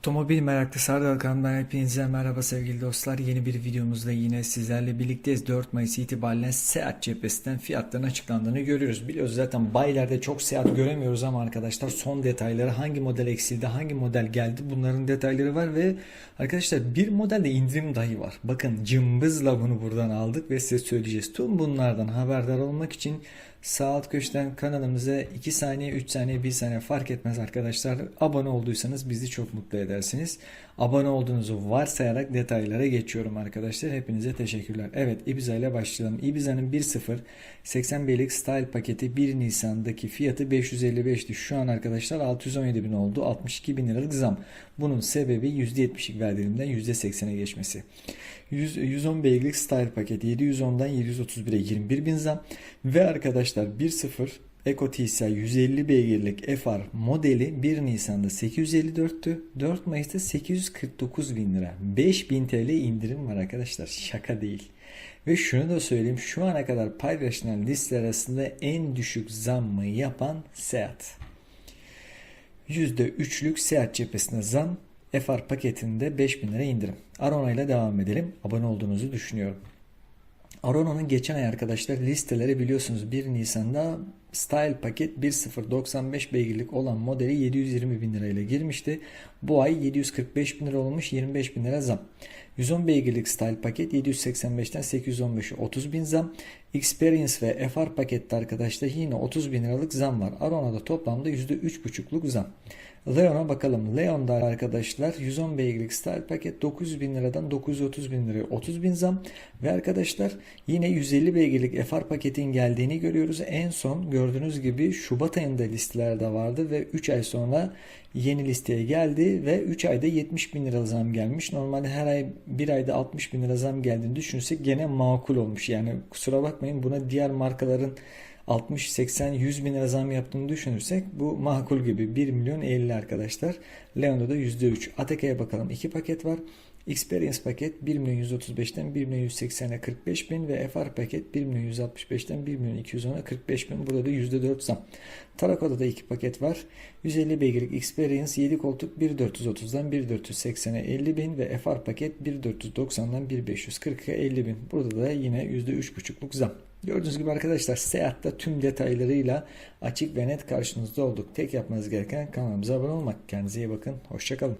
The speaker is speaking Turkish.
Otomobil meraklısı Ardal kanalından hepinize merhaba sevgili dostlar. Yeni bir videomuzda yine sizlerle birlikteyiz. 4 Mayıs itibariyle Seat cephesinden fiyatların açıklandığını görüyoruz. Biliyoruz zaten bayilerde çok Seat göremiyoruz ama arkadaşlar son detayları hangi model eksildi, hangi model geldi bunların detayları var ve arkadaşlar bir modelde indirim dahi var. Bakın cımbızla bunu buradan aldık ve size söyleyeceğiz. Tüm bunlardan haberdar olmak için Sağ alt köşeden kanalımıza 2 saniye, 3 saniye, 1 saniye fark etmez arkadaşlar. Abone olduysanız bizi çok mutlu edersiniz. Abone olduğunuzu varsayarak detaylara geçiyorum arkadaşlar. Hepinize teşekkürler. Evet Ibiza ile başlayalım. Ibiza'nın 1.0 80 beylik style paketi 1 Nisan'daki fiyatı 555'ti. Şu an arkadaşlar 617 bin oldu. 62 bin liralık zam. Bunun sebebi %70'lik vergi dilimden %80'e geçmesi. 100, 110 beygirlik style paketi 710'dan 731'e 21 bin zam. Ve arkadaşlar 1.0 TCI 150 beygirlik FR modeli 1 Nisan'da 854'tü. 4 Mayıs'ta 849 bin lira. 5000 TL indirim var arkadaşlar. Şaka değil. Ve şunu da söyleyeyim. Şu ana kadar paylaşılan listeler arasında en düşük zammı yapan Seat. %3'lük Seat cephesine zam. FR paketinde 5000 lira indirim. Arona ile devam edelim. Abone olduğunuzu düşünüyorum. Arona'nın geçen ay arkadaşlar listeleri biliyorsunuz 1 Nisan'da Style paket 1.095 beygirlik olan modeli 720 bin lirayla girmişti. Bu ay 745 bin lira olmuş 25 bin lira zam. 110 beygirlik Style paket 785'ten 815'e 30 bin zam. Experience ve FR pakette arkadaşlar yine 30 bin liralık zam var. Arona'da toplamda %3,5'luk zam. Leon'a bakalım. Leon'da arkadaşlar 110 beygirlik style paket 900 bin liradan 930 bin liraya 30 bin zam. Ve arkadaşlar yine 150 beygirlik FR paketin geldiğini görüyoruz. En son gördüğünüz gibi Şubat ayında listelerde vardı ve 3 ay sonra yeni listeye geldi ve 3 ayda 70 bin lira zam gelmiş. Normalde her ay bir ayda 60 bin lira zam geldiğini düşünsek gene makul olmuş. Yani kusura bakmayın buna diğer markaların 60, 80, 100 bin lira zam yaptığını düşünürsek bu makul gibi 1 milyon 50 arkadaşlar. Leon'da da %3. Ataka'ya bakalım 2 paket var. Experience paket 1 milyon 135'ten 1 milyon 180'e 45 bin ve FR paket 1 milyon 165'ten 1 milyon 210'a 45 bin. Burada da %4 zam. Tarako'da da 2 paket var. 150 beygirlik Experience 7 koltuk 1.430'dan 1.480'e 50 bin ve FR paket 1.490'dan 1.540'a 50 bin. Burada da yine %3,5'luk zam. Gördüğünüz gibi arkadaşlar Seat'ta tüm detaylarıyla açık ve net karşınızda olduk. Tek yapmanız gereken kanalımıza abone olmak. Kendinize iyi bakın. Hoşçakalın.